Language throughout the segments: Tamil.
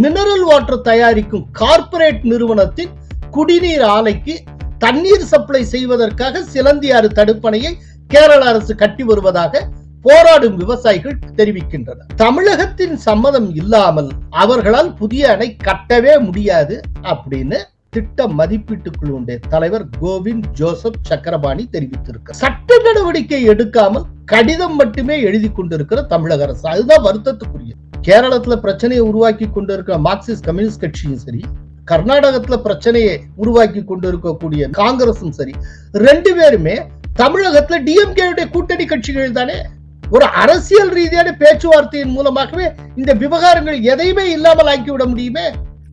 மினரல் வாட்டர் தயாரிக்கும் கார்ப்பரேட் நிறுவனத்தின் குடிநீர் ஆலைக்கு தண்ணீர் சப்ளை செய்வதற்காக சிலந்தியாறு தடுப்பணையை கேரள அரசு கட்டி வருவதாக போராடும் விவசாயிகள் தெரிவிக்கின்றனர். தமிழகத்தின் சம்மதம் இல்லாமல் அவர்களால் புதிய அணை கட்டவே முடியாது அப்படின்னு திட்ட மதிப்பீட்டு குழுவுடைய தலைவர் கோவிந்த் ஜோசப் சக்கரபாணி தெரிவித்திருக்கிறார். சட்ட நடவடிக்கை எடுக்காமல் கடிதம் மட்டுமே எழுதி கொண்டிருக்கிற தமிழக அரசு. அதுதான் வருத்தத்துக்குரியது. கேரளத்துல பிரச்சனையை உருவாக்கி கொண்டிருக்கிற மார்க்சிஸ்ட் கம்யூனிஸ்ட் கட்சியும் சரி கர்நாடகத்துல பிரச்சனையை உருவாக்கி கொண்டிருக்கக்கூடிய காங்கிரசும் சரி ரெண்டு பேருமே தமிழகத்துல டிஎம்கே கூட்டணி கட்சிகள் தானே. ஒரு அரசியல் ரீதியான பேச்சுவார்த்தையின் மூலமாகவே இந்த விவகாரங்கள் எதையுமே இல்லாமல் ஆக்கிவிட முடியுமே?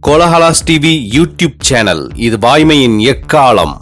கோலஹலாஸ் டிவி யூடியூப் சேனல் இது வாய்மையின் எக்காலம்.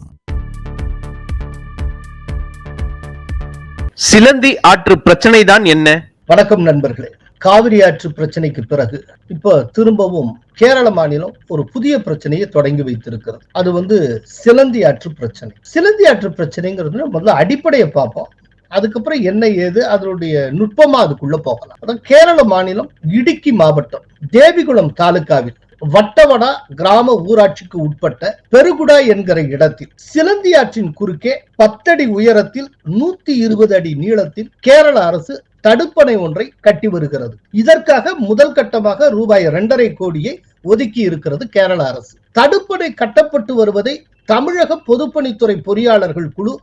சிலந்தி ஆற்று பிரச்சனை தான் என்ன? வணக்கம் நண்பர்களே. காவிரி ஆற்று பிரச்சனைக்கு பிறகு இப்போ திரும்பவும் கேரள மாநிலம் ஒரு புதிய பிரச்சனையை தொடங்கி வைத்திருக்கிறது. அது வந்து சிலந்தி ஆற்று பிரச்சனை. சிலந்தி ஆற்று பிரச்சனைங்கிறது முதல்ல அடிப்படையை பார்ப்போம். அதுக்கப்புறம் என்ன ஏது அதனுடைய நுட்பமா அதுக்குள்ள போகலாம். அதான் கேரள மாநிலம் இடுக்கி மாவட்டம் தேவிகுளம் தாலுகாவில் வட்டவடா கிராம ஊராட்சிக்கு உட்பட்ட பெருகுடா என்கிற இடத்தில் சிலந்தி ஆற்றின் குறுக்கே பத்தடி உயரத்தில் நூத்தி இருபது அடி நீளத்தில் கேரள அரசு தடுப்பணை ஒன்றை கட்டி வருகிறது. இதற்காக முதல் கட்டமாக ரூபாய் இரண்டரை கோடியை ஒதுக்கி இருக்கிறது கேரள அரசு. தடுப்பணை கட்டப்பட்டு வருவதை தமிழக பொதுப்பணித்துறை பொறியாளர்கள் குழு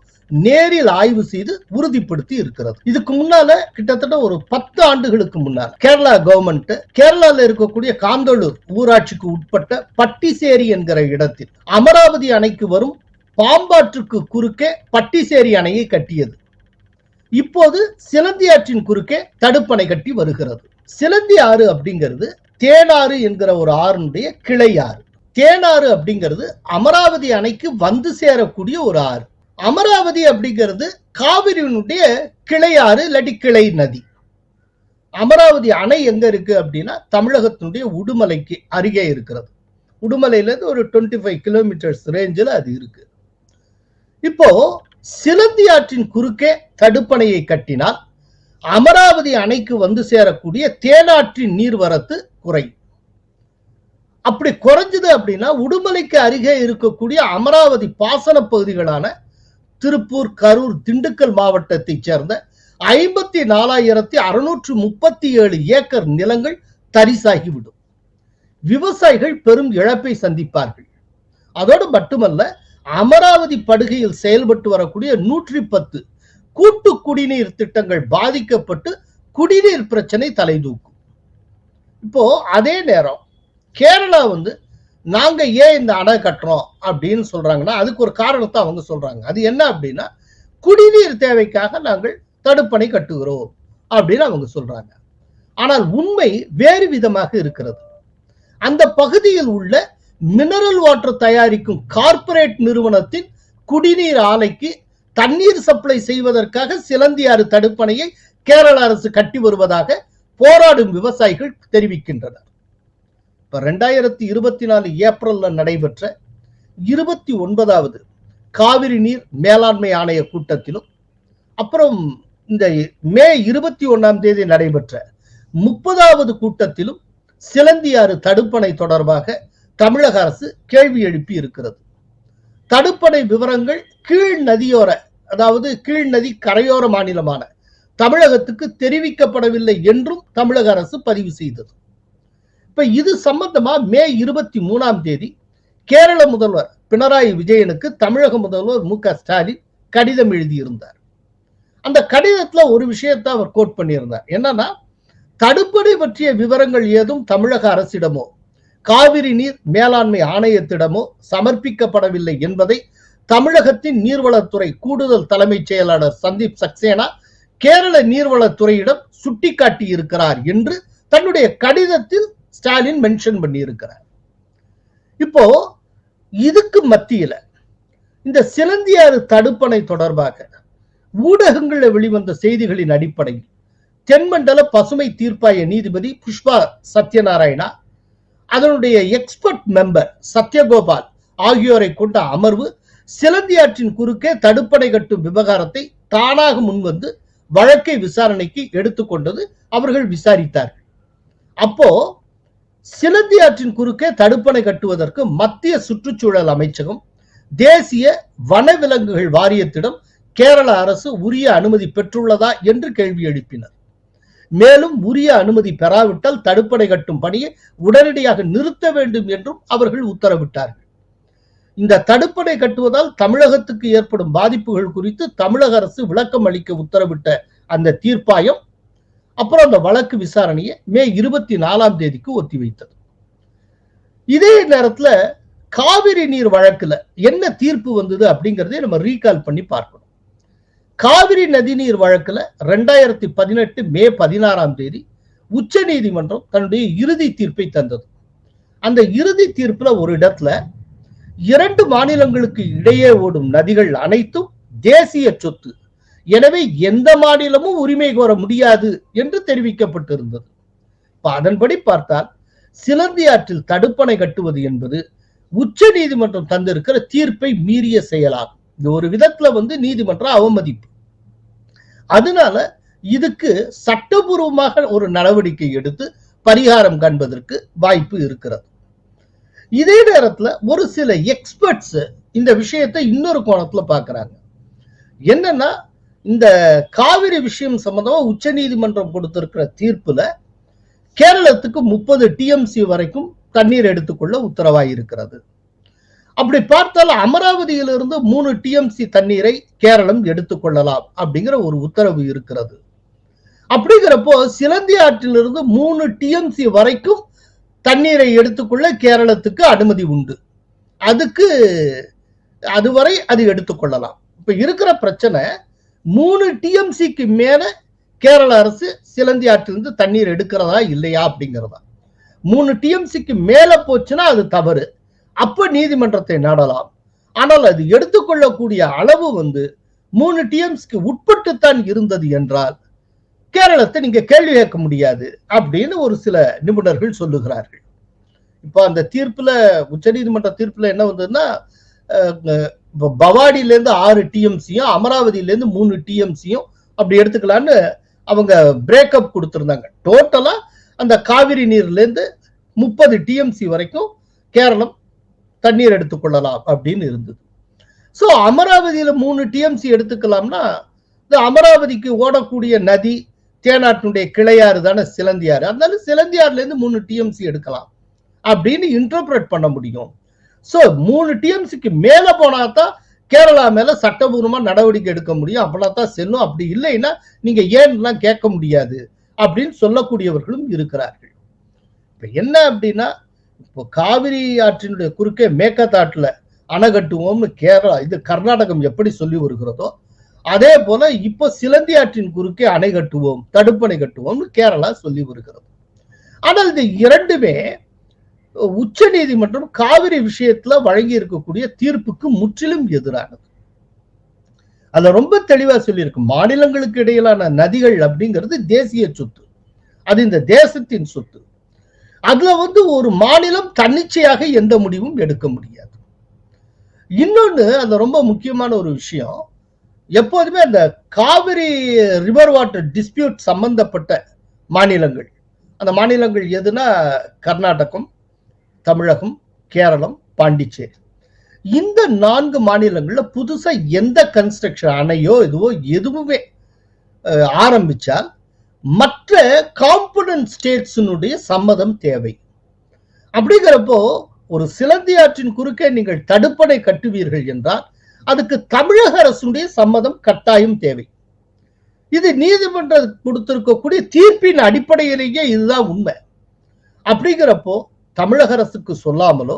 நேரில் ஆய்வு செய்து உறுதிப்படுத்தி இருக்கிறது. இதுக்கு முன்னால கிட்டத்தட்ட ஒரு பத்து ஆண்டுகளுக்கு முன்னால் கேரளா கவர்மெண்ட் கேரளால இருக்கக்கூடிய காந்தளூர் ஊராட்சிக்கு உட்பட்ட பட்டிசேரி என்கிற இடத்தில் அமராவதி அணைக்கு வரும் பாம்பாற்றுக்கு குறுக்கே பட்டிசேரி அணையை கட்டியது. இப்போது சிலந்தி ஆற்றின் குறுக்கே தடுப்பணை கட்டி வருகிறது. சிலந்தி ஆறு அப்படிங்கிறது தேனாறு என்கிற ஒரு ஆறுனுடைய கிளை ஆறு. தேனாறு அப்படிங்கிறது அமராவதி அணைக்கு வந்து சேரக்கூடிய ஒரு ஆறு. அமராவதி அப்படிங்கிறது காவிரியினுடைய கிளையாறு இல்லாட்டி கிளை நதி. அமராவதி அணை எங்க இருக்கு அப்படின்னா தமிழகத்தினுடைய உடுமலைக்கு அருகே இருக்கிறது. உடுமலையில இருந்து ஒரு டுவெண்ட்டி ஃபைவ் கிலோமீட்டர்ஸ் ரேஞ்சில் அது இருக்கு. இப்போ சிலந்தி ஆற்றின் குறுக்கே தடுப்பணையை கட்டினால் அமராவதி அணைக்கு வந்து சேரக்கூடிய தேனாற்றின் நீர்வரத்து குறையும். அப்படி குறைஞ்சது அப்படின்னா உடுமலைக்கு அருகே இருக்கக்கூடிய அமராவதி பாசன பகுதிகளான திருப்பூர் கரூர் திண்டுக்கல் மாவட்டத்தைச் சேர்ந்த ஐம்பத்தி நாலாயிரத்தி அறுநூற்று முப்பத்தி ஏழு ஏக்கர் நிலங்கள் தரிசாகிவிடும். விவசாயிகள் பெரும் இழப்பை சந்திப்பார்கள். அதோடு மட்டுமல்ல அமராவதி படுகையில் செயல்பட்டு வரக்கூடிய நூற்றி பத்து கூட்டு குடிநீர் திட்டங்கள் பாதிக்கப்பட்டு குடிநீர் பிரச்சனை தலைதூக்கும். இப்போ அதே நேரம் கேரளா வந்து நாங்க ஏன் இந்த அணை கட்டுறோம் அப்படின்னு சொல்றாங்கன்னா அதுக்கு ஒரு காரணத்தை அவங்க சொல்றாங்க. அது என்ன அப்படின்னா குடிநீர் தேவைக்காக நாங்கள் தடுப்பணை கட்டுகிறோம் அப்படின்னு அவங்க சொல்றாங்க. ஆனால் உண்மை வேறு விதமாக இருக்கிறது. அந்த பகுதியில் உள்ள மினரல் வாட்டர் தயாரிக்கும் கார்ப்பரேட் நிறுவனத்தின் குடிநீர் ஆலைக்கு தண்ணீர் சப்ளை செய்வதற்காக சிலந்தியாறு தடுப்பணையை கேரள அரசு கட்டி வருவதாக போராடும் விவசாயிகள் தெரிவிக்கின்றனர். இப்ப ரெண்டாயிரத்தி இருபத்தி நாலு ஏப்ரல்ல நடைபெற்ற இருபத்தி ஒன்பதாவது காவிரி நீர் மேலாண்மை ஆணைய கூட்டத்திலும் அப்புறம் இந்த மே இருபத்தி ஒன்னாம் தேதி நடைபெற்ற முப்பதாவது கூட்டத்திலும் சிலந்தியாறு தடுப்பணை தொடர்பாக தமிழக அரசு கேள்வி எழுப்பி இருக்கிறது. தடுப்பணை விவரங்கள் கீழ் நதியோர அதாவது கீழ் நதி கரையோர மாநிலமான தமிழகத்துக்கு தெரிவிக்கப்படவில்லை என்றும் தமிழக அரசு பதிவு செய்தது. இப்ப இது சம்பந்தமா மே இருபத்தி மூணாம் தேதி கேரள முதல்வர் பினராயி விஜயனுக்கு தமிழக முதல்வர் மு க ஸ்டாலின் கடிதம் எழுதியிருந்தார். அந்த கடிதத்துல ஒரு விஷயத்தை அவர் கோட் பண்ணியிருந்தார். என்னன்னா தடுப்பணை பற்றிய விவரங்கள் ஏதும் தமிழக அரசிடமோ காவிரி நீர் மேலாண்மை ஆணையத்திடமோ சமர்ப்பிக்கப்படவில்லை என்பதை தமிழகத்தின் நீர்வளத்துறை கூடுதல் தலைமைச் செயலாளர் சந்தீப் சக்சேனா கேரள நீர்வளத்துறையிடம் சுட்டிக்காட்டி இருக்கிறார் என்று தன்னுடைய கடிதத்தில் ஸ்டாலின் மென்ஷன் பண்ணியிருக்கிறார். இப்போ இதுக்கு மத்தியில இந்த சிலந்தியாறு தடுப்பணை தொடர்பாக ஊடகங்களில் வெளிவந்த செய்திகளின் அடிப்படையில் தென்மண்டல பசுமை தீர்ப்பாய நீதிபதி புஷ்பா சத்யநாராயணா அதனுடைய எக்ஸ்பர்ட் மெம்பர் சத்யகோபால் ஆகியோரை கொண்ட அமர்வு சிலந்தியாற்றின் குறுக்கே தடுப்பணை கட்டும் விவகாரத்தை தானாக முன்வந்து வழக்கை விசாரணைக்கு எடுத்துக்கொண்டது அவர்கள் விசாரித்தார்கள். அப்போ சிலந்தி ஆற்றின் குறுக்கே தடுப்பணை கட்டுவதற்கு மத்திய சுற்றுச்சூழல் அமைச்சகம் தேசிய வனவிலங்குகள் வாரியத்திடம் கேரள அரசு உரிய அனுமதி பெற்றுள்ளதா என்று கேள்வி எழுப்பினர். மேலும் உரிய அனுமதி பெறாவிட்டால் தடுப்பணை கட்டும் பணியை உடனடியாக நிறுத்த வேண்டும் என்றும் அவர்கள் உத்தரவிட்டார்கள். இந்த தடுப்பணை கட்டுவதால் தமிழகத்துக்கு ஏற்படும் பாதிப்புகள் குறித்து தமிழக அரசு விளக்கம் அளிக்க உத்தரவிட்ட அந்த தீர்ப்பாயம் அப்புறம் அந்த வழக்கு விசாரணையை மே இருபத்தி நாலாம் தேதிக்கு ஒத்தி வைத்தது. இதே நேரத்தில் காவிரி நீர் வழக்குல என்ன தீர்ப்பு வந்தது அப்படிங்கிறதே நம்ம ரீகால் பண்ணி பார்க்கணும். காவிரி நதிநீர் வழக்குல ரெண்டாயிரத்தி பதினெட்டு மே பதினாறாம் தேதி உச்ச நீதிமன்றம் தன்னுடைய இறுதி தீர்ப்பை தந்தது. அந்த இறுதி தீர்ப்புல ஒரு இடத்துல இரண்டு மாநிலங்களுக்கு இடையே ஓடும் நதிகள் அனைத்தும் தேசிய சொத்து எனவே எந்த மாநிலமும் உரிமை கோர முடியாது என்று தெரிவிக்கப்பட்டிருந்தது. அதன்படி பார்த்தால் சிலந்தி ஆற்றில் தடுப்பணை கட்டுவது என்பது உச்ச நீதிமன்றம் தந்திருக்கிற தீர்ப்பை மீறிய செயலாகும். இது ஒரு விதத்துல வந்து நீதிமன்றம் அவமதிப்பு. அதனால இதுக்கு சட்டபூர்வமாக ஒரு நடவடிக்கை எடுத்து பரிகாரம் காண்பதற்கு வாய்ப்பு இருக்கிறது. இதே நேரத்துல ஒரு சில எக்ஸ்பர்ட்ஸ் இந்த விஷயத்தை இன்னொரு கோணத்துல பாக்குறாங்க என்னன்னா இந்த காவிரி விஷயம் சம்பந்தமா உச்ச நீதிமன்றம் கொடுத்திருக்கிற தீர்ப்புல கேரளத்துக்கு முப்பது டிஎம்சி வரைக்கும் தண்ணீர் எடுத்துக்கொள்ள உத்தரவாய் இருக்கிறது அப்படி பார்த்தால் அமராவதியிலிருந்து மூணு டிஎம்சி தண்ணீரை கேரளம் எடுத்துக்கொள்ளலாம் அப்படிங்கிற ஒரு உத்தரவு இருக்கிறது. அப்படிங்கிறப்போ சிலந்தி ஆற்றிலிருந்து மூணு டிஎம்சி வரைக்கும் தண்ணீரை எடுத்துக்கொள்ள கேரளத்துக்கு அனுமதி உண்டு. அதுக்கு அதுவரை அது எடுத்துக்கொள்ளலாம். இப்ப இருக்கிற பிரச்சனை மூணு டிஎம்சிக்கு மேல கேரள அரசு சிலந்தி ஆற்றிலிருந்து தண்ணீர் எடுக்கிறதா இல்லையா அப்படிங்கிறதா. மூணு டிஎம்சிக்கு மேல போச்சுன்னா அது தவறு. அப்ப நீதிமன்றத்தை நாடலாம். ஆனால் அது எடுத்துக்கொள்ளக்கூடிய அளவு வந்து மூணு டிஎம்சிக்கு உட்பட்டுத்தான் இருந்தது என்றால் கேரளத்தை நீங்க கேள்வி கேட்க முடியாது அப்படின்னு ஒரு சில நிபுணர்கள் சொல்லுகிறார்கள். இப்போ அந்த தீர்ப்புல உச்சநீதிமன்ற தீர்ப்புல என்ன வந்ததுன்னா பவாடியில ஆறு டிஎம்சியும் அமராவதியிலேருந்து மூணு டிஎம்சியும் அப்படி எடுத்துக்கலான்னு அவங்க பிரேக்கப் கொடுத்துருந்தாங்க. டோட்டலா அந்த காவிரி நீர்லேருந்து முப்பது டிஎம்சி வரைக்கும் கேரளம் தண்ணீர் எடுத்துக்கொள்ளலாம் அப்படின்னு இருந்தது. ஸோ அமராவதியில் மூணு டிஎம்சி எடுத்துக்கலாம்னா இந்த அமராவதிக்கு ஓடக்கூடிய நதி தேனாட்டினுடைய கிளையாறு தானே சிலந்தியாறு. அதனால சிலந்தியாறுலேருந்து மூணு டிஎம்சி எடுக்கலாம் அப்படின்னு இன்டர்பிரட் பண்ண முடியும். ஸோ மூணு டிஎம்சிக்கு மேல போனா தான் கேரளா மேல சட்டபூர்வமா நடவடிக்கை எடுக்க முடியும். அப்படின்னா தான் செல்லும். அப்படி இல்லைன்னா நீங்க ஏன்லாம் கேட்க முடியாது அப்படின்னு சொல்லக்கூடியவர்களும் இருக்கிறார்கள். இப்ப என்ன அப்படின்னா இப்போ காவிரி ஆற்றினுடைய குறுக்கே மேக்கத்தாட்டுல அணை கட்டுவோம்னு கேரளா இது கர்நாடகம் எப்படி சொல்லி வருகிறதோ அதே போல இப்போ சிலந்தி ஆற்றின் குறுக்கே அணை கட்டுவோம் தடுப்பணை கட்டுவோம்னு கேரளா சொல்லி வருகிறது. ஆனால் இது இரண்டுமே உச்ச நீதிமன்றம் காவிரி விஷயத்துல வழங்கி இருக்கக்கூடிய தீர்ப்புக்கு முற்றிலும் எதிரானது. அதுல ரொம்ப தெளிவா சொல்லியிருக்கு. மாநிலங்களுக்கு இடையிலான நதிகள் அப்படிங்கிறது தேசிய சொத்து. அது இந்த தேசத்தின் சொத்து. அதுல வந்து ஒரு மாநிலம் தன்னிச்சையாக எந்த முடிவும் எடுக்க முடியாது. இன்னொன்னு அந்த ரொம்ப முக்கியமான ஒரு விஷயம். எப்போதுமே அந்த காவிரி ரிவர் வாட்டர் டிஸ்பியூட் சம்பந்தப்பட்ட மாநிலங்கள். அந்த மாநிலங்கள் எதுனா கர்நாடகம் தமிழகம் கேரளம் பாண்டிச்சேரி. இந்த நான்கு மாநிலங்கள்ல புதுசா எந்த கன்ஸ்ட்ரக்ஷன் அணையோ இதுவோ எதுவுமே ஆரம்பிச்சால் மற்ற காம்பனன்ட் ஸ்டேட்ஸினுடைய சம்மதம் தேவை. அப்படிங்கிறப்போ ஒரு சிலந்தி ஆற்றின் குறுக்கே நீங்கள் தடுப்பணை கட்டுவீர்கள் என்றால் அதுக்கு தமிழக அரசுடைய சம்மதம் கட்டாயம் தேவை. இது நீதிமன்றம் கொடுத்திருக்கக்கூடிய தீர்ப்பின் அடிப்படையிலேயே இதுதான் உண்மை. அப்படிங்கிறப்போ தமிழக அரசுக்கு சொல்லாமலோ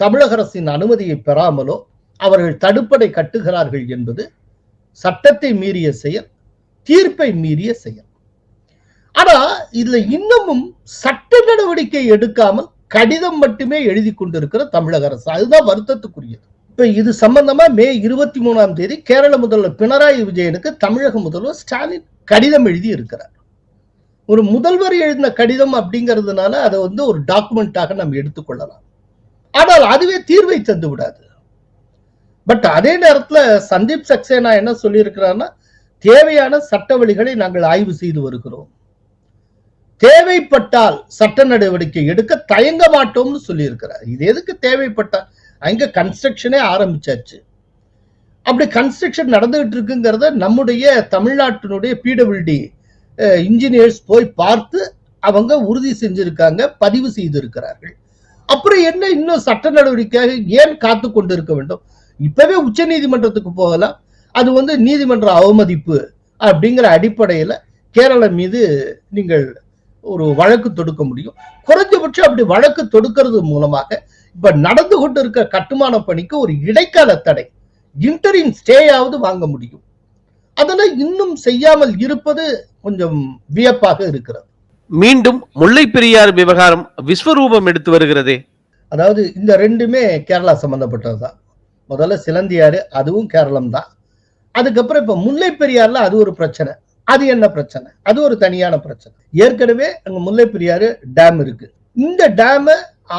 தமிழக அரசின் அனுமதியை பெறாமலோ அவர்கள் தடுப்படை கட்டுகிறார்கள் என்பது சட்டத்தை மீறிய செயல் தீர்ப்பை மீறிய செயல். ஆனா இதுல இன்னமும் சட்ட நடவடிக்கை எடுக்காமல் கடிதம் மட்டுமே எழுதி கொண்டிருக்கிற தமிழக அரசு. அதுதான் வருத்தத்துக்குரியது. இப்ப இது சம்பந்தமா மே இருபத்தி மூணாம் தேதி கேரள முதல்வர் பினராயி விஜயனுக்கு தமிழக முதல்வர் ஸ்டாலின் கடிதம் எழுதி இருக்கிறார் ஒரு முதல்வர் எழுதின கடிதம் அப்படிங்கிறதுனால அதை வந்து ஒரு டாக்குமெண்டாக நம்ம எடுத்துக்கொள்ளலாம். ஆனால் அதுவே தீர்வை தந்து விடாது. பட் அதே நேரத்துல சந்தீப் சக்சேனா என்ன சொல்லியிருக்கிறான்னா தேவையான சட்ட வழிகளை நாங்கள் ஆய்வு செய்து வருகிறோம். தேவைப்பட்டால் சட்ட நடவடிக்கை எடுக்க தயங்க மாட்டோம்னு சொல்லியிருக்கிறார். இது எதுக்கு தேவைப்பட்டா? அங்க கன்ஸ்ட்ரக்ஷனே ஆரம்பிச்சாச்சு. அப்படி கன்ஸ்ட்ரக்ஷன் நடந்துகிட்டு இருக்குங்கிறத நம்முடைய தமிழ்நாட்டினுடைய பிடபிள்யூடி இன்ஜினியர்ஸ் போய் பார்த்து அவங்க உறுதி செஞ்சிருக்காங்க பதிவு செய்திருக்கிறார்கள். அப்புறம் என்ன இன்னும் சட்ட நடவடிக்கையாக ஏன் காத்து கொண்டு இருக்க வேண்டும்? இப்பவே உச்ச நீதிமன்றத்துக்கு போகலாம். அது வந்து நீதிமன்ற அவமதிப்பு அப்படிங்கிற அடிப்படையில கேரளம் மீது நீங்கள் ஒரு வழக்கு தொடுக்க முடியும். குறைஞ்சபட்சம் அப்படி வழக்கு தொடுக்கிறது மூலமாக இப்ப நடந்து கொண்டு இருக்க கட்டுமான பணிக்கு ஒரு இடைக்கால தடை இன்டரின் ஸ்டேயாவது வாங்க முடியும். அதெல்லாம் இன்னும் செய்யாமல் இருப்பது கொஞ்சம் வியப்பாக இருக்கிறது. மீண்டும் முல்லை பெரியார் விவகாரம் விஸ்வரூபம் எடுத்து வருகிறதே. அதாவது இந்த ரெண்டுமே கேரளா சம்பந்தப்பட்டது தான் முதல்ல சிலந்தியாறு அதுவும் கேரளம் தான் அதுக்கப்புறம் இப்ப முல்லை பெரியாறுல அது ஒரு பிரச்சனை அது என்ன பிரச்சனை? அது ஒரு தனியான பிரச்சனை. ஏற்கனவே அங்க முல்லை பெரியாறு டேம் இருக்கு. இந்த டேம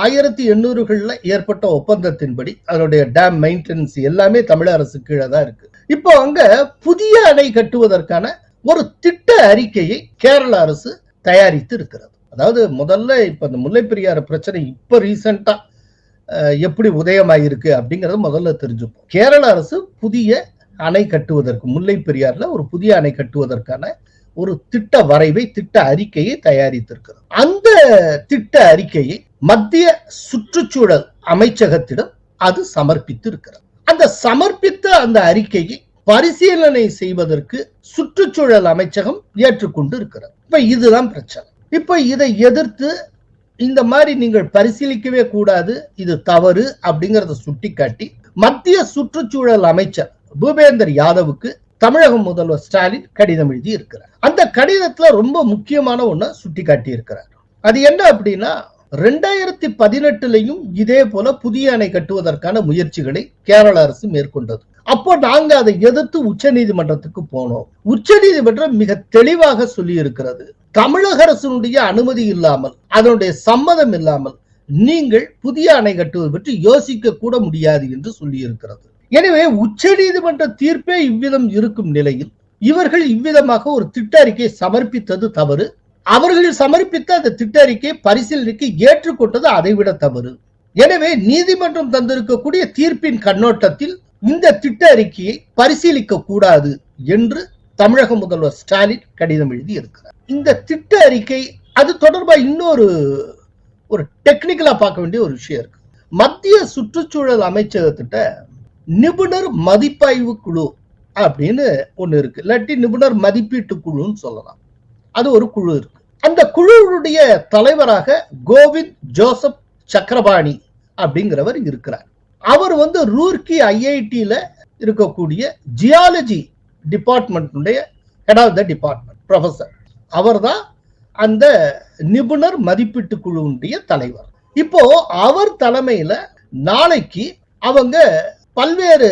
ஆயிரத்தி எண்ணூறுகள்ல ஏற்பட்ட ஒப்பந்தத்தின்படி அதனுடைய டேம் மெயின்டெனன்ஸ் எல்லாமே தமிழக அரசு கீழே தான் இருக்கு. இப்போ அங்க புதிய அணை கட்டுவதற்கான ஒரு திட்ட அறிக்கையை கேரள அரசு தயாரித்து இருக்கிறது. அதாவது முதல்ல இப்ப இந்த முல்லை பெரியாறு பிரச்சனை இப்ப ரீசெண்டா எப்படி உதயமாயிருக்கு அப்படிங்கறத முதல்ல தெரிஞ்சுப்போம். கேரள அரசு புதிய அணை கட்டுவதற்கு முல்லை பெரியாறுல ஒரு புதிய அணை கட்டுவதற்கான ஒரு திட்ட வரைவை திட்ட அறிக்கையை தயாரித்திருக்கிறது. அந்த திட்ட அறிக்கையை மத்திய சுற்றுச்சூழல் அமைச்சகத்திடம் அது சமர்ப்பித்து இருக்கிறது அந்த சமர்ப்பித்த அந்த அறிக்கையை பரிசீலனை செய்வதற்கு சுற்றுச்சூழல் அமைச்சகம் ஏற்றுக்கொண்டு இருக்கிறது இப்ப இதுதான் பிரச்சனை. இப்ப இதை எதிர்த்து இந்த மாதிரி நீங்கள் பரிசீலிக்கவே கூடாது இது தவறு அப்படிங்கறத சுட்டிக்காட்டி மத்திய சுற்றுச்சூழல் அமைச்சர் பூபேந்தர் யாதவுக்கு தமிழக முதல்வர் ஸ்டாலின் கடிதம் எழுதி இருக்கிறார் அந்த கடிதத்துல ரொம்ப முக்கியமான ஒண்ண சுட்டி காட்டி இருக்கிறார் அது என்ன அப்படின்னா ரெண்டாயிரத்தி பதினெட்டுலையும் இதே போல புதிய அணை கட்டுவதற்கான முயற்சிகளை கேரள அரசு மேற்கொண்டது. அப்போ நாங்க அதை எதிர்த்து உச்ச நீதிமன்றத்துக்கு போனோம். உச்ச நீதிமன்றம் மிக தெளிவாக சொல்லி இருக்கிறது தமிழக அரசினுடைய அனுமதி இல்லாமல் அதனுடைய சம்மதம் இல்லாமல் நீங்கள் புதிய அணை கட்டுவது பற்றி யோசிக்க கூட முடியாது என்று சொல்லி இருக்கிறது எனவே உச்ச நீதிமன்ற தீர்ப்பே இவ்விதம் இருக்கும் நிலையில் இவர்கள் இவ்விதமாக ஒரு திட்ட அறிக்கை சமர்ப்பித்தது தவறு. அவர்கள் சமர்ப்பித்த அந்த திட்ட அறிக்கை பரிசீலனைக்கு ஏற்றுக்கொண்டது அதைவிட தவறு. எனவே நீதிமன்றம் தந்திருக்கக்கூடிய தீர்ப்பின் கண்ணோட்டத்தில் இந்த திட்ட அறிக்கையை பரிசீலிக்க கூடாது என்று தமிழக முதல்வர் ஸ்டாலின் கடிதம் எழுதி இருக்கிறார் இந்த திட்ட அறிக்கை அது தொடர்பா இன்னொரு ஒரு டெக்னிக்கலா பார்க்க வேண்டிய ஒரு விஷயம் இருக்கு. மத்திய சுற்றுச்சூழல் அமைச்சகத்திட்ட நிபுணர் மதிப்பாய்வு குழு அப்படின்னு ஒண்ணு இருக்கு. இல்லாட்டி நிபுணர் மதிப்பீட்டு குழுன்னு சொல்லலாம். அது ஒரு குழு இருக்கு. அந்த குழுவுடைய தலைவராக கோவிந்த் ஜோசப் சக்கரபாணி அப்படிங்கிறவர் இருக்கிறார். அவர் வந்து ரூர்கி ஐஐடியில இருக்கக்கூடிய geology டிபார்ட்மெண்ட்டுடைய head of the department professor அவர் தான் அந்த நிபுணர் மதிப்பீட்டு குழுவுடைய தலைவர். இப்போ அவர் தலைமையில நாளைக்கு அவங்க பல்வேறு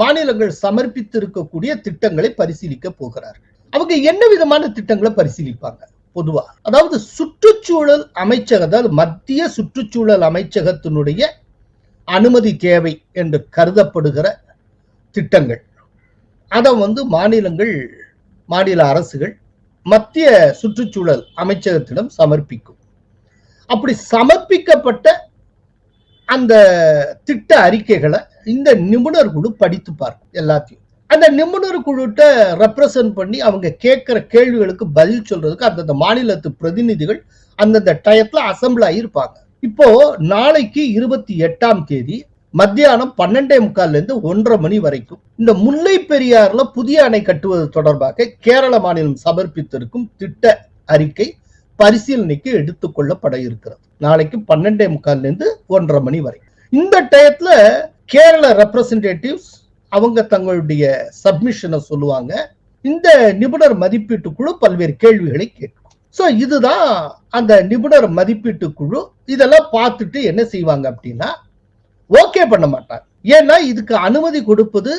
மாநிலங்கள் சமர்ப்பித்து இருக்கக்கூடிய திட்டங்களை பரிசீலிக்க போகிறார்கள். அவங்க என்ன விதமான திட்டங்களை பரிசீலிப்பாங்க? பொதுவா. அதாவது சுற்றுச்சூழல் அமைச்சகத்தால் அதாவது மத்திய சுற்றுச்சூழல் அமைச்சகத்தினுடைய அனுமதி தேவை என்று கருதப்படுகிற திட்டங்கள். அதை வந்து மாநிலங்கள் மாநில அரசுகள் மத்திய சுற்றுச்சூழல் அமைச்சகத்திடம் சமர்ப்பிக்கும். அப்படி சமர்ப்பிக்கப்பட்ட அந்த திட்ட அறிக்கைகளை இந்த நிபுணர் குழு படித்து பார்க்கும் எல்லாத்தையும். அந்த நிபுணர் குழுட்ட ரெப்ரசன்ட் பண்ணி அவங்க கேட்குற கேள்விகளுக்கு பதில் சொல்றதுக்கு அந்தந்த மாநிலத்து பிரதிநிதிகள் அந்தந்த டயத்துல அசம்பிள் ஆகியிருப்பாங்க இப்போ நாளைக்கு இருபத்தி எட்டாம் தேதி மத்தியானம் பன்னெண்டே முக்கால்ல இருந்து ஒன்றரை மணி வரைக்கும் இந்த முல்லை பெரியாறுல புதிய அணை கட்டுவது தொடர்பாக கேரள மாநிலம் சமர்ப்பித்திருக்கும் திட்ட அறிக்கை பரிசீலனைக்கு எடுத்துக்கொள்ளப்பட இருக்கிறது. நாளைக்கு பன்னெண்டே முக்கால்ல இருந்து ஒன்றரை மணி வரை. இந்த டயத்துல கேரள ரெப்ரசன்டேட்டிவ்ஸ் அவங்க தங்களுடைய சப்மிஷனை சொல்லுவாங்க. இந்த நிபுணர் மதிப்பீட்டு குழு பல்வேறு கேள்விகளை கேட்கும். ஸோ இதுதான் அந்த நிபுணர் மதிப்பீட்டு குழு. இதெல்லாம் பார்த்துட்டு என்ன செய்வாங்க அப்படின்னா ஓகே பண்ண மாட்டாங்க. ஏன்னா இதுக்கு அனுமதி கொடுப்பது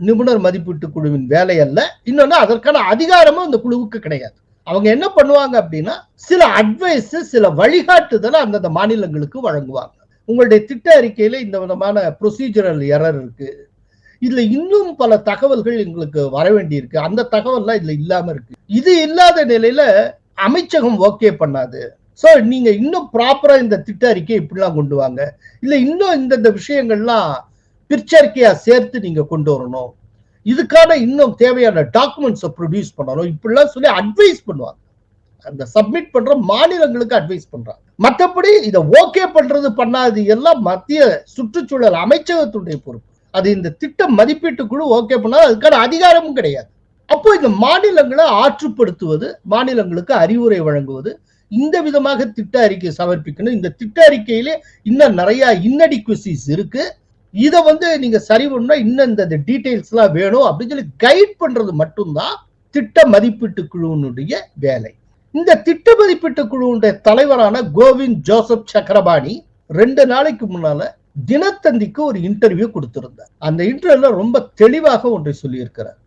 நிபுணர் மதிப்பீட்டு குழுவின் வேலை அல்ல. இன்னொன்னு அதற்கான அதிகாரமும் அந்த குழுவுக்கு கிடையாது. அவங்க என்ன பண்ணுவாங்க அப்படின்னா சில அட்வைஸ் சில வழிகாட்டுதலை அந்தந்த மாநிலங்களுக்கு வழங்குவாங்க. உங்களுடைய திட்ட அறிக்கையில இந்த விதமான ப்ரொசீஜரல் எரர் இருக்கு. இதுல இன்னும் பல தகவல்கள் எங்களுக்கு வர வேண்டியிருக்கு. அந்த தகவல்லாம் இதுல இல்லாம இருக்கு. இது இல்லாத நிலையில அமைச்சகம் ஓகே பண்ணாது. ஸோ நீங்க இன்னும் ப்ராப்பரா இந்த திட்ட அறிக்கை இப்படிலாம் கொண்டு வாங்க. இல்ல இன்னும் இந்தந்த விஷயங்கள்லாம் பிற்சரிக்கையா சேர்த்து நீங்க கொண்டு வரணும். இதுக்கான இன்னும் தேவையான டாக்குமெண்ட்ஸை ப்ரொடியூஸ் பண்ணணும். இப்படிலாம் சொல்லி அட்வைஸ் பண்ணுவாங்க. அந்த சப்மிட் பண்ற மாநிலங்களுக்கு அட்வைஸ் பண்றாங்க. மற்றபடி இதை ஓகே பண்றது பண்ணாது எல்லாம் மத்திய சுற்றுச்சூழல் அமைச்சகத்துடைய பொறுப்பு. அது இந்த திட்ட மதிப்பீட்டு குழு ஓகே பண்ணால் அதுக்கான அதிகாரமும் கிடையாது. அப்போ இந்த மாநிலங்களை ஆற்றுப்படுத்துவது மாநிலங்களுக்கு அறிவுரை வழங்குவது இந்த விதமாக திட்ட அறிக்கை சமர்ப்பிக்கணும். இந்த திட்ட அறிக்கையிலே இன்னும் நிறைய இன்னடிக்வசிஸ் இருக்கு. இதை வந்து நீங்க சரி பண்ணா இன்னும் இந்த டீடைல்ஸ் எல்லாம் வேணும் அப்படின்னு சொல்லி கைட் பண்றது மட்டும்தான் திட்ட மதிப்பீட்டு குழுவினுடைய வேலை. இந்த திட்ட மதிப்பீட்டு குழுவுடைய தலைவரான கோவிந்த் ஜோசப் சக்கரபாணி ரெண்டு நாளைக்கு முன்னால தினத்தந்திக்கு ஒரு இன்டர்வியூ கொடுத்திருந்தார். அந்த இன்டர்வியூல ரொம்ப தெளிவாக ஒன்றை சொல்லியிருக்கிறார்.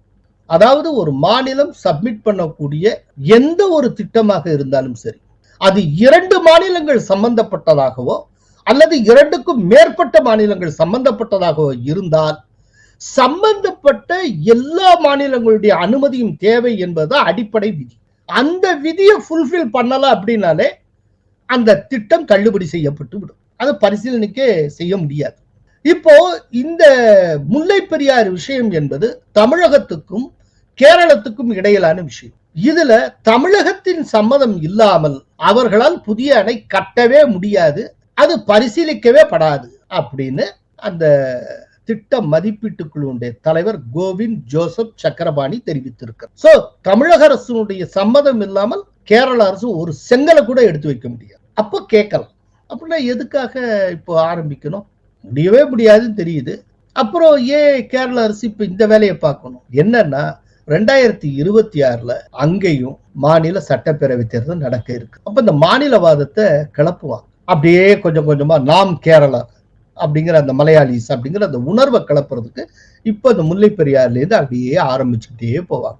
அதாவது ஒரு மாநிலம் சப்மிட் பண்ணக்கூடிய எந்த ஒரு திட்டமாக இருந்தாலும் சரி அது இரண்டு மாநிலங்கள் சம்பந்தப்பட்டதாகவோ அல்லது இரண்டுக்கும் மேற்பட்ட மாநிலங்கள் சம்பந்தப்பட்டதாகவோ இருந்தால் சம்பந்தப்பட்ட எல்லா மாநிலங்களுடைய அனுமதியும் தேவை என்பது அடிப்படை விதி. அந்த விதியை ஃபுல்ஃபில் பண்ணலாம் அப்படின்னாலே அந்த திட்டம் தள்ளுபடி செய்யப்பட்டு விடும் அது பரிசீலனைக்கே செய்ய முடியாது. இப்போ இந்த முல்லை பெரியார் விஷயம் என்பது தமிழகத்துக்கும் கேரளத்துக்கும் இடையிலான விஷயம். இதுல தமிழகத்தின் சம்மதம் இல்லாமல் அவர்களால் புதிய அணை கட்டவே முடியாது அது பரிசீலிக்கவே படாது அப்படின்னு அந்த திட்ட மதிப்பீட்டு குழுவுடைய தலைவர் கோவிந்த் ஜோசப் சக்கரபாணி தெரிவித்திருக்கிறார். சோ தமிழக அரசுடைய சம்மதம் இல்லாமல் கேரள அரசு ஒரு செங்கலை கூட எடுத்து வைக்க முடியாது. அப்போ கேட்கலாம். அப்படின்னா எதுக்காக இப்போ ஆரம்பிக்கணும்? முடியவே முடியாதுன்னு தெரியுது. அப்புறம் ஏன் கேரள அரசு இப்போ இந்த வேலையை பார்க்கணும்? என்னன்னா ரெண்டாயிரத்தி இருபத்தி ஆறுல அங்கேயும் மாநில சட்டப்பேரவை தேர்தல் நடக்க இருக்கு. அப்ப இந்த மாநிலவாதத்தை கிளப்புவாங்க. அப்படியே கொஞ்சம் கொஞ்சமா நாம் கேரளா அப்படிங்கிற அந்த மலையாளிஸ் அப்படிங்கிற அந்த உணர்வை கிளப்புறதுக்கு இப்போ இந்த முல்லை பெரியாறுலேருந்து அப்படியே ஆரம்பிச்சுக்கிட்டே போவாங்க.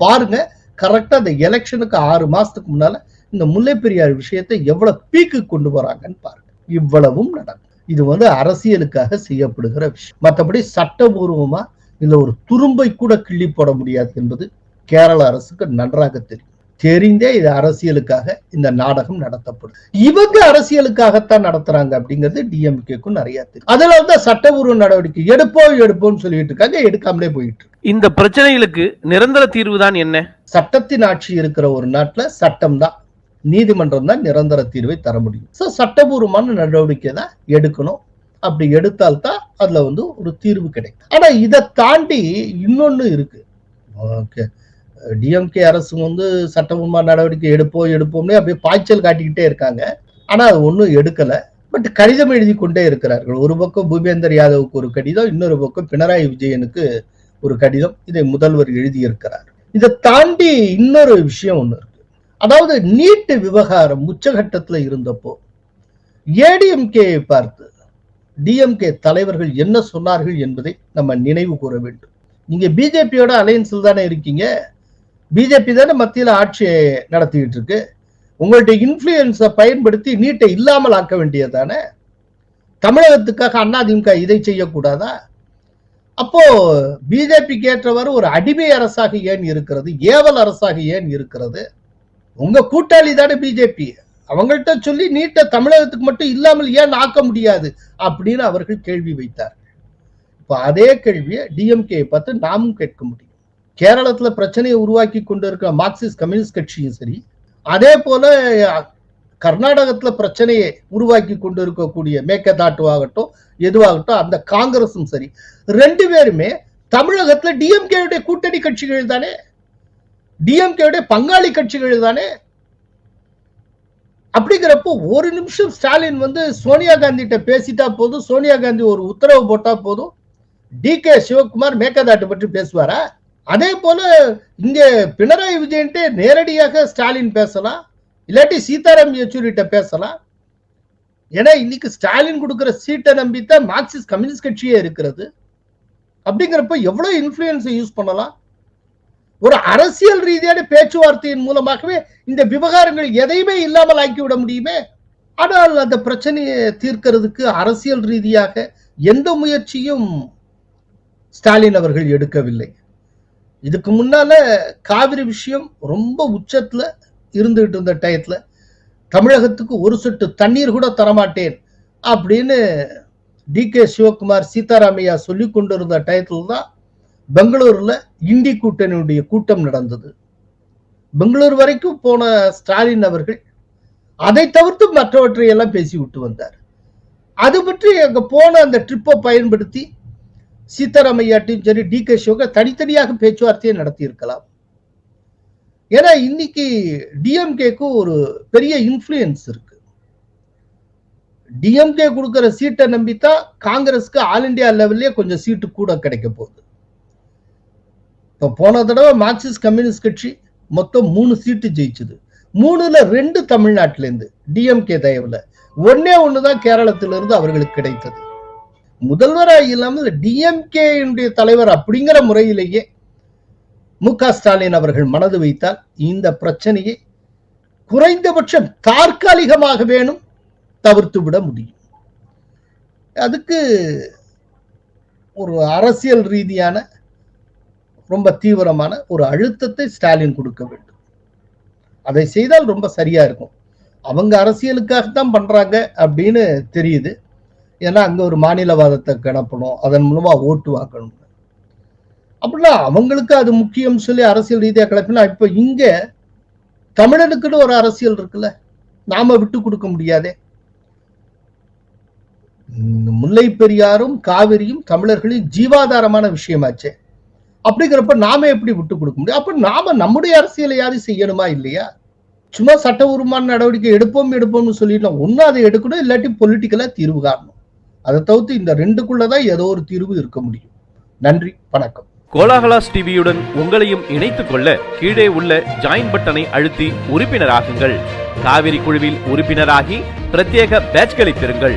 பாருங்க கரெக்டா அந்த எலெக்ஷனுக்கு ஆறு மாசத்துக்கு முன்னால இந்த முல்லை பெரியார் விஷயத்தை எவ்வளவு பீக்கு கொண்டு போறாங்கன்னு பாருங்க. இவ்வளவும் நடக்கும். இது வந்து அரசியலுக்காக செய்யப்படுகிற விஷயம். மற்றபடி சட்டபூர்வமா இதுல ஒரு துரும்பை கூட கிள்ளி போட முடியாது என்பது கேரள அரசுக்கு நன்றாக தெரியும். தெரிந்தே இது அரசியலுக்காக இந்த நாடகம் நடத்தப்படும். இவங்க அரசியலுக்காகத்தான் நடத்துறாங்க அப்படிங்கிறது டிஎம்கேக்கும் நிறைய தெரியும். அதனால தான் சட்டபூர்வ நடவடிக்கை எடுப்போம் எடுப்போம்னு சொல்லிட்டு இருக்காங்க. எடுக்காமலே போயிட்டு. இந்த பிரச்சனைகளுக்கு நிரந்தர தீர்வு தான் என்ன? சட்டத்தின் ஆட்சி இருக்கிற ஒரு நாட்டுல சட்டம் தான் நீதிமன்றம் தான் நிரந்தர தீர்வை தர முடியும். ஸோ சட்டபூர்வமான நடவடிக்கை தான் எடுக்கணும். அப்படி எடுத்தால்தான் அதுல வந்து ஒரு தீர்வு கிடைக்கும். ஆனா இதை தாண்டி இன்னொன்னு இருக்கு. ஓகே. டிஎம்கே அரசு வந்து சட்டபூர்வமான நடவடிக்கை எடுப்போம் எடுப்போம்னே அப்படியே பாய்ச்சல் காட்டிக்கிட்டே இருக்காங்க. ஆனா அது ஒன்றும் எடுக்கல. பட் கடிதம் எழுதி கொண்டே இருக்கிறார்கள். ஒரு பக்கம் பூபேந்தர் யாதவுக்கு ஒரு கடிதம் இன்னொரு பக்கம் பினராயி விஜயனுக்கு ஒரு கடிதம் இதை முதல்வர் எழுதியிருக்கிறார். இதை தாண்டி இன்னொரு விஷயம் ஒன்று இருக்கு. அதாவது நீட்டு விவகாரம் உச்சகட்டத்தில் இருந்தப்போ ஏடிஎம்கே பார்த்து டிஎம்கே தலைவர்கள் என்ன சொன்னார்கள் என்பதை நம்ம நினைவு கூற வேண்டும். நீங்க பிஜேபியோட அலையன்ஸில் தானே இருக்கீங்க. பிஜேபி தானே மத்தியில் ஆட்சியை நடத்திக்கிட்டு இருக்கு. உங்களுடைய இன்ஃப்ளூயன்ஸை பயன்படுத்தி நீட்டை இல்லாமல் ஆக்க வேண்டியதானே? தமிழகத்துக்காக அதிமுக இதை செய்யக்கூடாதா? அப்போ பிஜேபிக்கு ஏற்றவாறு ஒரு அடிமை அரசாக ஏன் இருக்கிறது? ஏவல் அரசாக ஏன் இருக்கிறது? உங்க கூட்டாளி தானே பிஜேபி அவங்கள்ட்ட சொல்லி நீட்டை தமிழகத்துக்கு மட்டும் இல்லாமல் ஏன் ஆக்க முடியாது அப்படின்னு அவர்கள் கேள்வி வைத்தார் இப்போ அதே கேள்வியை டிஎம்கே பார்த்து நாமும் கேட்க முடியும். கேரளத்துல பிரச்சனையை உருவாக்கி கொண்டு இருக்கிற மார்க்சிஸ்ட் கம்யூனிஸ்ட் கட்சியும் சரி அதே போல கர்நாடகத்துல பிரச்சனையை உருவாக்கி கொண்டு இருக்கக்கூடிய மேக்கதாட்டு ஆகட்டும் எதுவாகட்டும் அந்த காங்கிரஸும் சரி ரெண்டு பேருமே தமிழகத்துல டிஎம்கேவுடைய கூட்டணி கட்சிகள் தானே? டிஎம்கேவுடைய பங்காளி கட்சிகள் தானே? அப்படிங்கிறப்போ ஒரு நிமிஷம் ஸ்டாலின் வந்து சோனியா காந்தி கிட்ட பேசிட்டா போதும் சோனியா காந்தி ஒரு உத்தரவு போட்டா போதும். டி கே சிவகுமார் மேக்கதாட்டு பற்றி பேசுவாரா? அதே போல இங்க பினராயி விஜயன்ட்டே நேரடியாக ஸ்டாலின் பேசலாம் இல்லாட்டி சீதாராம் யெச்சூரிட்ட பேசலாம். ஏன்னா இன்னைக்கு ஸ்டாலின் கொடுக்குற சீட்டை நம்பித்தான் மார்க்சிஸ்ட் கம்யூனிஸ்ட் கட்சியே இருக்கிறது. அப்படிங்கிறப்ப எவ்வளவு இன்ஃபுளுன்ஸை யூஸ் பண்ணலாம்? ஒரு அரசியல் ரீதியான பேச்சுவார்த்தையின் மூலமாகவே இந்த விவகாரங்கள் எதையுமே இல்லாமல் ஆக்கிவிட முடியுமே? ஆனால் அந்த பிரச்சனையை தீர்க்கிறதுக்கு அரசியல் ரீதியாக எந்த முயற்சியும் ஸ்டாலின் அவர்கள் எடுக்கவில்லை. இதுக்கு முன்னால காவிரி விஷயம் ரொம்ப உச்சத்துல இருந்துகிட்டு இருந்த டயத்துல தமிழகத்துக்கு ஒரு சொட்டு தண்ணீர் கூட தரமாட்டேன் அப்படின்னு டி கே சிவகுமார் சீதாராமையா சொல்லி கொண்டிருந்த டயத்துல தான் பெங்களூர்ல இந்தி கூட்டணியுடைய கூட்டம் நடந்தது. பெங்களூர் வரைக்கும் போன ஸ்டாலின் அவர்கள் அதை தவிர்த்து மற்றவற்றை எல்லாம் பேசி விட்டு வந்தார். அது பற்றி அங்க போன அந்த ட்ரிப்பை பயன்படுத்தி சீதாராமையாட்டையும் சரி டி கே சிவக தனித்தனியாக பேச்சுவார்த்தையை நடத்தி இருக்கலாம் ஏன்னா இன்னைக்கு டிஎம்கேக்கு ஒரு பெரிய இன்ஃப்ளூயன்ஸ் இருக்கு. டிஎம்கே கொடுக்கிற சீட்டை நம்பித்தான் காங்கிரஸ்க்கு ஆல் இந்தியா லெவல்லே கொஞ்சம் சீட்டு கூட கிடைக்க போகுது. இப்போ போன தடவை மார்க்சிஸ்ட் கம்யூனிஸ்ட் கட்சி மொத்தம் மூணு சீட்டு ஜெயிச்சது. மூணுல ரெண்டு தமிழ்நாட்டில இருந்து டிஎம்கே தயவுல. ஒன்னே ஒண்ணுதான் கேரளத்திலிருந்து இருந்து அவர்களுக்கு கிடைத்தது. முதல்வராக இல்லாமல் டிஎம்கே தலைவர் அப்படிங்கிற முறையிலேயே மு க ஸ்டாலின் அவர்கள் மனது வைத்தால் இந்த பிரச்சனையை குறைந்தபட்சம் தற்காலிகமாக வேணும் தவிர்த்து விட முடியும். அதுக்கு ஒரு அரசியல் ரீதியான ரொம்ப தீவிரமான ஒரு அழுத்தத்தை ஸ்டாலின் கொடுக்க வேண்டும். அதை செய்தால் ரொம்ப சரியா இருக்கும். அவங்க அரசியலுக்காகத்தான் பண்றாங்க அப்படின்னு தெரியுது. ஏன்னா அங்க ஒரு மாநிலவாதத்தை கிளப்பணும் அதன் மூலமா ஓட்டு வாங்கணும். அப்படின்னா அவங்களுக்கு அது முக்கியம் சொல்லி அரசியல் ரீதியாக கிளப்பினா இப்ப இங்க தமிழனுக்குன்னு ஒரு அரசியல் இருக்குல்ல நாம விட்டு கொடுக்க முடியாதே. முல்லை பெரியாரும் காவிரியும் தமிழர்களின் ஜீவாதாரமான விஷயமாச்சே. அப்படிங்கிறப்ப நாம எப்படி விட்டு கொடுக்க முடியும்? அப்ப நாம நம்முடைய அரசியலையாவது செய்யணுமா இல்லையா? சும்மா சட்டபூர்வமான நடவடிக்கை எடுப்போம் எடுப்போம்னு சொல்லிட்டோம் ஒன்னும் அதை எடுக்கணும் இல்லாட்டி பொலிட்டிக்கலா தீர்வு காணணும். அதை தவிர்த்து இந்த ரெண்டுக்குள்ளதான் ஏதோ ஒரு தீர்வு இருக்க முடியும். நன்றி வணக்கம். கோலாகலாஸ் டிவியுடன் உங்களையும் இணைத்துக் கொள்ள கீழே உள்ள ஜாயின் பட்டனை அழுத்தி உறுப்பினராகுங்கள். காவிரி குழுவில் உறுப்பினராகி பிரத்யேக பேட்ச்களை பெறுங்கள்.